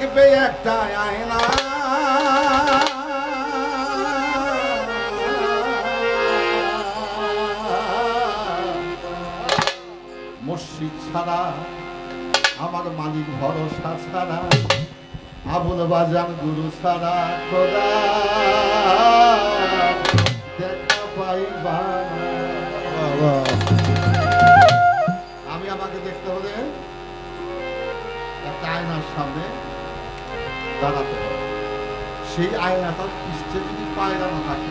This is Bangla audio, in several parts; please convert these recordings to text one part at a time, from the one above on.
লাগবে একটা আয়না। মসজিদ ছাড়া আমার মালিক ভরসা ছাড়া আবুল বাজান গুরু ছাড়া খোদা। দেখা পাইবা আমি আমাকে দেখতে হলে একটা আয়নার সামনে দাঁড়াতে হবে। সেই আয়নাটার পৃষ্ঠে যদি পায়রা না থাকে,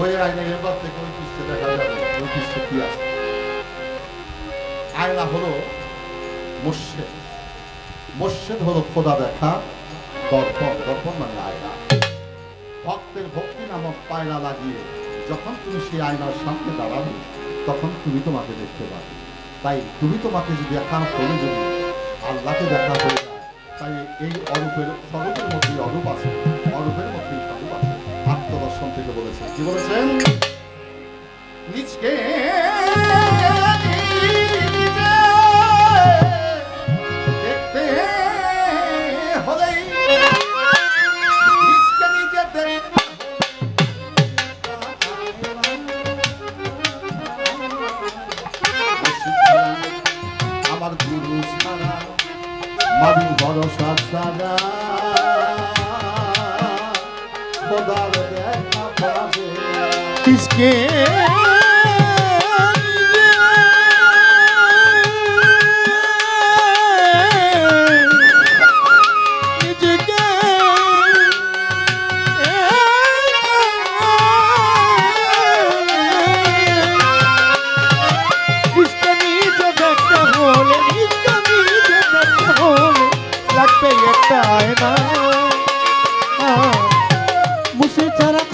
ওই আয়না এবার থেকে ওই পৃষ্ঠে দেখা যাবে, ওই পৃষ্ঠে কি আছে? আয়না হলো মসজিদ মসজিদ হলো খোদা দেখা, দর্পণ। দর্পণ মানে আয়না। ভক্তের ভক্তি নামক পায়রা লাগিয়ে যখন তুমি সেই আয়নার সামনে দাঁড়াবে, তখন তুমি তোমাকে দেখতে পাবে। তাই তুমি তোমাকে যদি দেখা হলে যদি আল্লাহকে দেখা হয়ে তাই এই অরূপের, স্বরূপের মধ্যে অরূপ আছে। অরূপের মধ্যে স্বরূপ আছে। আত্মদর্শন থেকে বলেছেন কি বলেছেন? নিজকে খোদার দেখা পাবে। কিসকে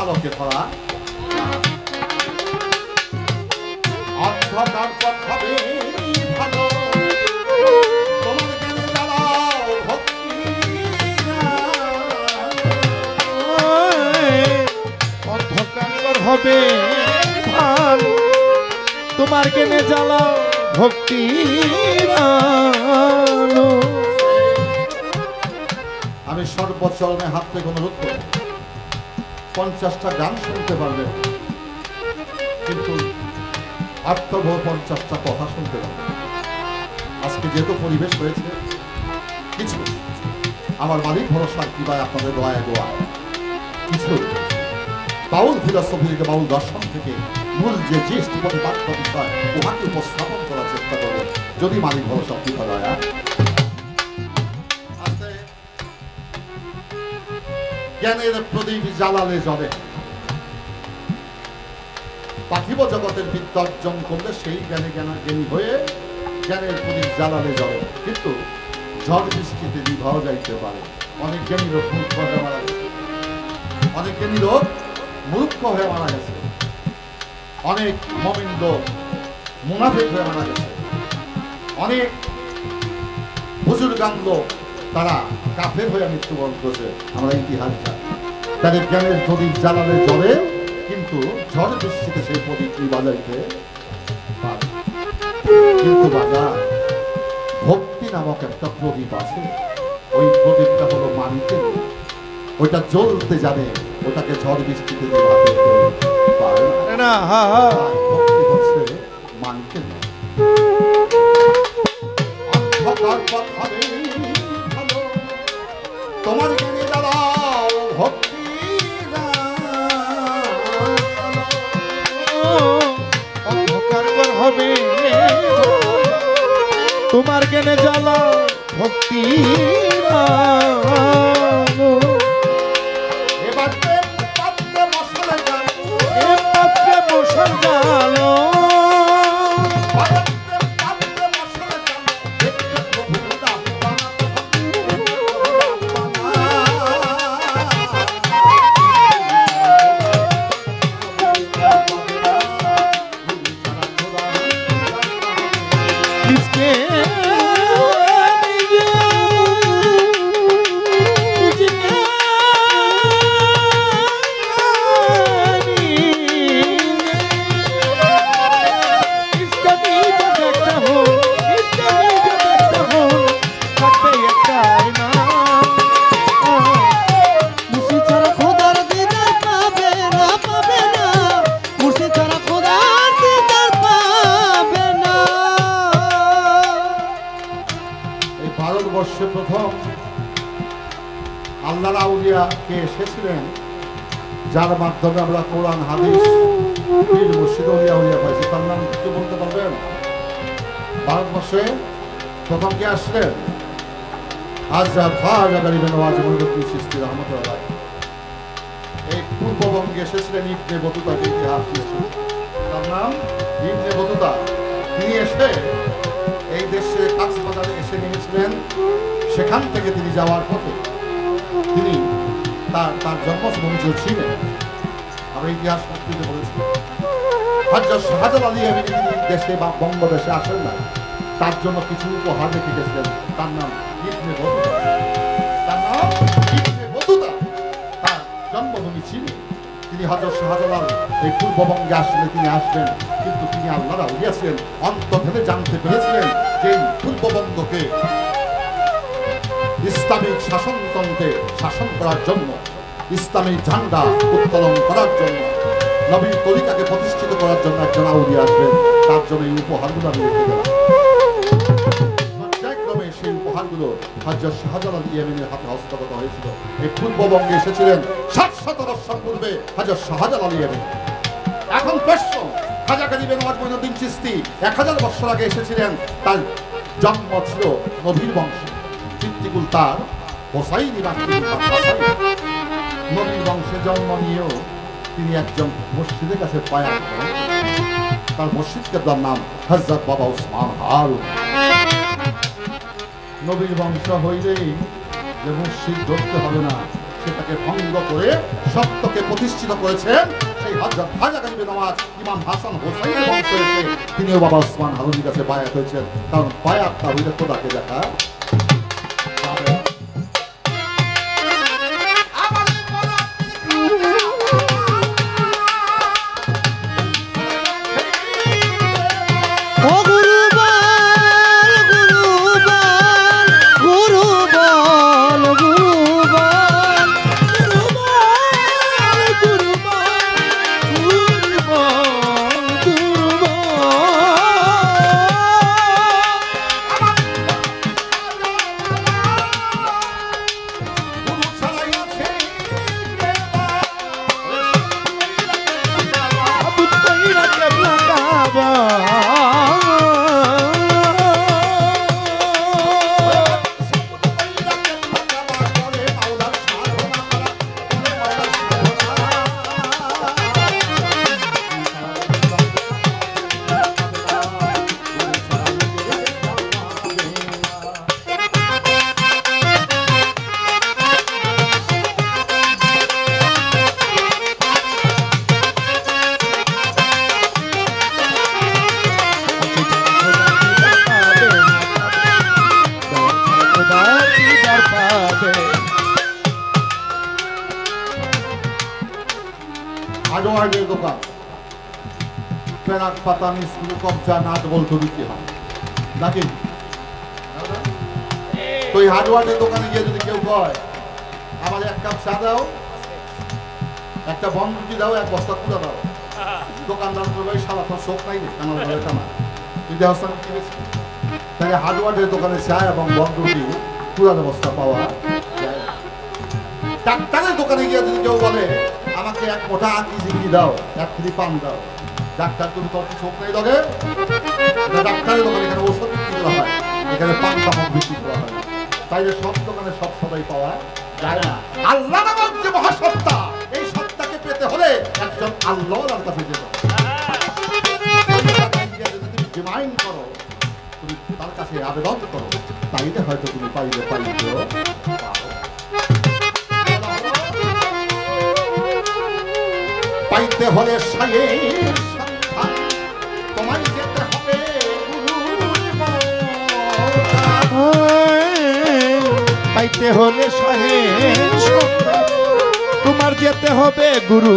আলোকে ধরা হবে ভালো। তোমার কেনে জ্বালাও ভক্তি। আমি সর্বচরণে হাত থেকে অনুরোধ করি পঞ্চাশটা গান শুনতে পারবে। কিন্তু অর্থবহ পঞ্চাশটা কথা শুনতে পারবে। আজকে যেহেতু পরিবেশ হয়েছে, কিছু আমার মালিক ভরসার কিবায় আপনাদের দোয়া কিছু বাউল ফিলসফি থেকে, বাউল দর্শন থেকে মূল যে জিষ্ট প্রতিপাদ্য বিষয় উহাকে উপস্থাপন করার চেষ্টা করব। যদি মালিক ভরসা, কৃপা, দয়া জ্ঞানের প্রদীপ জ্বালালে জ্বলে পার্থিব জগতের বিদ্যা অর্জন করলে সেই জ্ঞানে জ্ঞান জ্ঞানী হয়ে জ্ঞানের প্রদীপ জ্বালালে জ্বলে কিন্তু ঝড় বৃষ্টিতে বিবাহ যাইতে পারে। অনেক জ্ঞানী লোক মূর্খ হয়ে মারা গেছে। অনেক জ্ঞানী লোক মূর্খ হয়ে মারা গেছে। অনেক মমিন লোক মুনাফিক হয়ে মারা গেছে। অনেক বুজুর্গান লোক তারা কাফের হয়ে মৃত্যুবরণ করছে। আমরা ইতিহাস জানি তাদের জ্ঞানের প্রদীপ জ্বালালে জ্বলে কিন্তু ঝড় বৃষ্টিতে সেই প্রদীপ বাজাইতে কিন্তু বাজা ভক্তি নামক একটা প্রদীপ আছে। ওই প্রদীপটা হলো মানিতে ওইটা জ্বলতে জানে ওটাকে ঝড় বৃষ্টিতে নেভাতে পারে না। না ভক্তি হচ্ছে মানিতে নয় অন্ধকার পথ। তোমার দাঁড়াও ভক্তি অন্ধকার হবে তোমার কেনে জ্বালা ভক্তি আলো। কে এসেছিলেন? যার মাধ্যমে আমরা কোরআন, হাদিস মুর্শিদ আউলিয়া আউলিয়া পাইছি। তার নাম কিছু বলতে পারবেন? ভারতবর্ষে প্রথম কে আসলেন। তার নাম তিনি এই এসে সেখান থেকে তিনি যাওয়ার পথে তার তার জন্মভূমি ছিল চীনে আমরা ইতিহাস মুক্তিতে বলেছি হজরত আলী আমি দেশে বা বঙ্গদেশে আসেন না। তার জন্য কিছু উপহার রেখে গেছিলেন। তার নাম ইবনে তার নাম ইবনে বতুতা। তার জন্মভূমি চীনে তিনি শাহজালাল এই পূর্ববঙ্গে আসলে তিনি আসবেন। কিন্তু তিনি আল্লাহরা উঠিয়াছিলেন অন্তর্ভেদে জানতে পেরেছিলেন যে পূর্ববঙ্গকে ইসলামিক শাসনতন্ত্রে শাসন করার জন্য, ইসলামিক ঝান্ডা উত্তোলন করার জন্য, নবীর তরিকাকে প্রতিষ্ঠিত করার জন্য একজন আউলিয়া আসবেন। তার জন্য এই উপহারগুলো আমি রেখে পর্যায়ক্রমে সেই উপহারগুলো শাহজালাল ইয়েমেনের হাতে হস্তগত হয়েছিল। এই পূর্ববঙ্গে এসেছিলেন সাত শত বৎসর পূর্বে হজরত শাহজালাল ইয়েমেন। এখন প্রশ্ন, খাজা গরিবের নওয়াজ মঈনুদ্দিন চিস্তি, এক হাজার বছর আগে এসেছিলেন, তার জন্ম ছিল নবীর বংশে। চিত্তিকুল তার হোসাই নবীর বংশে জন্ম নিয়েও তিনি একজন মসজিদের কাছে পায়া তার মসজিদকে তার নাম হজরত বাবা উসমান হারুন। নবীর বংশ হইলেই যে মসজিদ ধরতে হবে না, সেটাকে ভঙ্গ করে সত্যকে প্রতিষ্ঠিত করেছেন সেই হজরত খাজা গরিবে নওয়াজ ইমাম হাসান হোসাইনের বংশ এসে তিনিও বাবা ওসমান হারুনের কাছে বায়াত হয়েছেন। কারণ বায়াতটা হইলে খোদাকে দেখা পেরাক পাতা মিস্ত্রি কবজা নাট বলতো বিক্রি হয়। নাকি তো এই হার্ডওয়ার্ডের দোকানে গিয়ে যদি কেউ কয়, আমার এক কাপ চা দাও, একটা বন্ধুটি দাও, এক বস্তা কুড়া দাও। দোকানদার করবে "এই শালা তোর শোক নাই রে কানাল ঘরে তুই কি হয়েছে তাহলে হার্ডওয়ার্ডের দোকানে চা এবং বন্ধুটি কুড়ার বস্তা পাওয়া ডাক্তারের দোকানে গিয়ে যদি কেউ বলে, আমাকে এক মোটা আঁকি জিঙ্গি দাও, এক ফ্রি পান দাও। ডাক্তার তুমি তোর চোখ নাই দলে ডাক্তারের দোকানে এখানে ওষুধ বিক্রি করা হয়। এখানে পান পামক বিক্রি করা হয়। তাই যে সব দোকানে সব সবাই পাওয়া যায় না। আল্লাহ যে মহাসত্তা, এই সত্তাকে পেতে হলে একজন আল্লাহর কাছে যেতে করো, তুমি তার কাছে আবেদন করো। তাইলে হয়তো তুমি পাইলে পাইতে হলে সায়ের পাইতে হলে সহে তোমার যেতে হবে গুরু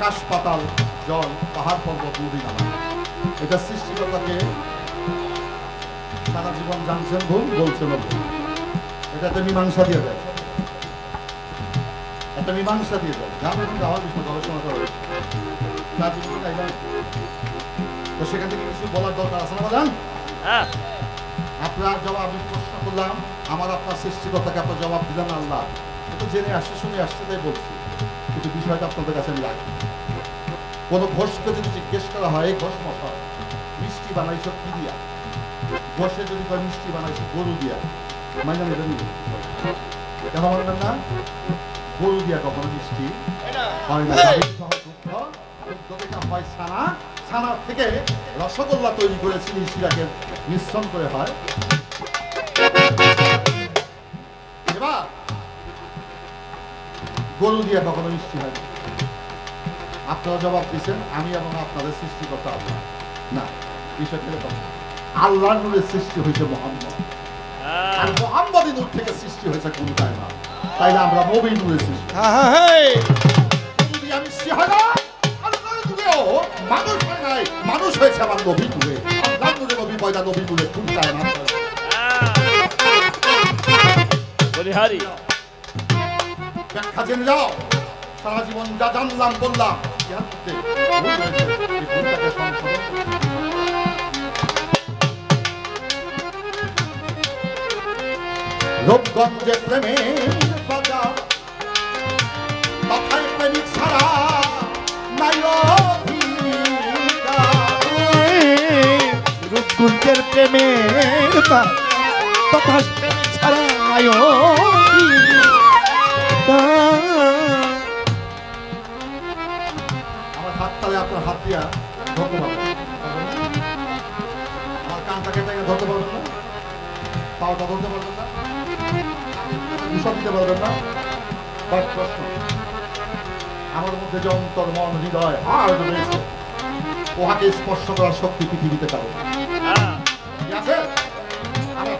আকাশ পাতাল জল পাহাড় পর্বত নদী নালা। এটা সৃষ্টিকর্তাকে সারা জীবন জানছেন ভুল বলছেন ভুল এটাতে মীমাংসা দিয়ে দেয়। একটা মীমাংসা দিয়ে দেয়। যা এখন আমার বিষয়ে গবেষণা করা হয়েছে। তো সেখান থেকে কিছু বলার দরকার আছে না বাজান? হ্যাঁ। আপনার জবাব আমি প্রশ্ন করলাম। আমার আপনার সৃষ্টিকর্তাকে আপনার জবাব দিলাম আল্লাহ। কিন্তু জেনে আসছে শুনে আসছে তাই বলছি। কিন্তু বিষয়টা আপনাদের কাছে আমি রাখি। কোনো ঘোষকে যদি জিজ্ঞেস করা হয় ঘোষ মশাই মিষ্টি বানাইছো কি দিয়া? ঘোষে যদি কয় মিষ্টি বানাইছো গরু দিয়া। মাইনা নেবেন নি? কেন মানবেন না? গরু দিয়া কখনো মিষ্টি হয় না। হয় থেকে রসগোল্লা তৈরি করে চিনি মিশ্রণ করে হয়। এবার গরু দিয়ে কখনো মিষ্টি হয় না। আপনারা জবাব দিচ্ছেন আমি এবং আপনাদের সৃষ্টিকর্তা আল্লাহ। না বিষয়টা এরকম না। আল্লাহর নূরের সৃষ্টি হয়েছে মোহাম্মদ। হ্যাঁ। আর মোহাম্মদী নূর থেকে সৃষ্টি হয়েছে কোন না? তাইলে আমরা নবী নূরের সৃষ্টি। যদি আমি সিহারা মানুষ হয় নাই মানুষ হয়েছে আমার নবী নূরে। আল্লাহর নূরে নবী পয়দা নবী নূরে কোন না? ব্যাখ্যা জেনে যাও। সারা জীবন যা জানলাম বললাম। হয়েছে। এই ভুলটাকে সংশোধন। রূপগঞ্জে প্রেমের বাজার কথায় প্রেমিক ছাড়া নাই। রূপকুঞ্জের প্রেমের তথা ছাড়া তালে আপনার হাত দিয়া ধরতে কানটাকে তাকে ধরতে পারবেন না। পাওটা ধরতে পারবেন না। দিতে পারবেন না। প্রশ্ন, আমার মধ্যে মন, হৃদয়, হাড় রয়েছে উহাকে স্পর্শ করার শক্তি পৃথিবীতে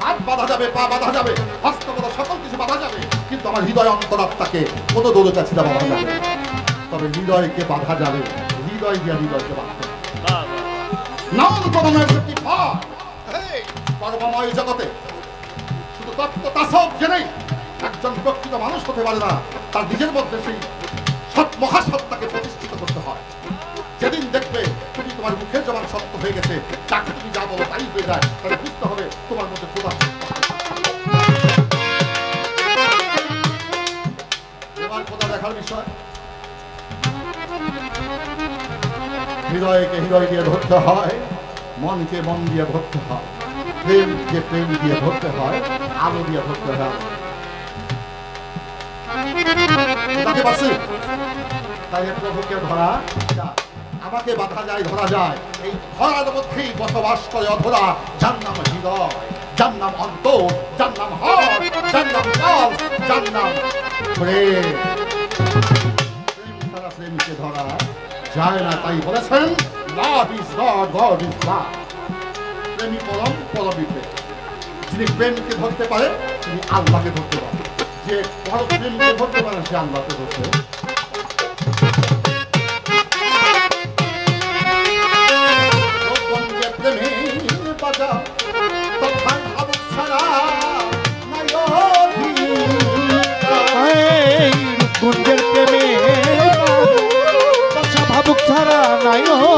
হাত বাঁধা যাবে, পা যাবে সকল কিছু যাবে, কিন্তু আমার হৃদয় অন্তরাত্মাকে কোনো দৌড়ের কাছে বাঁধা যাবে তবে হৃদয়কে বাঁধা যাবে হৃদয় দিয়া হৃদয়কে বাঁধতে নাম করণের একটি কর্মময় জগতে। শুধু তত্ত্ব তাসব জেনেই একজন প্রকৃত মানুষ হতে পারে না। তার নিজের মধ্যে সেই মহাসত্তাকে প্রতিষ্ঠিত করতে হয়। যেদিন দেখবে তুমি তোমার মুখে জবান সত্য হয়ে গেছে, যাকে তুমি যা বলো তাই হয়ে যায়, তাহলে বুঝতে হবে তোমার মধ্যে খোদা এবার খোদা দেখার বিষয়? হৃদয়কে হৃদয় দিয়ে ধরতে হয়, মনকে মন দিয়ে ধরতে হয়, প্রেমকে প্রেম দিয়ে ধরতে হয়, আলো দিয়ে ধরতে হয়। তাই ধরা। আমাকে যায়, ধরা যায়। এই ধরার বসবাস নাম নাম নাম নাম ধরা যায় না তাই বলেছেন প্রেমী পরম পরমী প্রেম যিনি প্রেমকে ধরতে পারে, তিনি আল্লাহকে ধরতে পারে। যে বড় প্রেমকে ধরতে পারে, সে আল্লাহকে ধরতে পারে। ছাড়া নাই অধিকার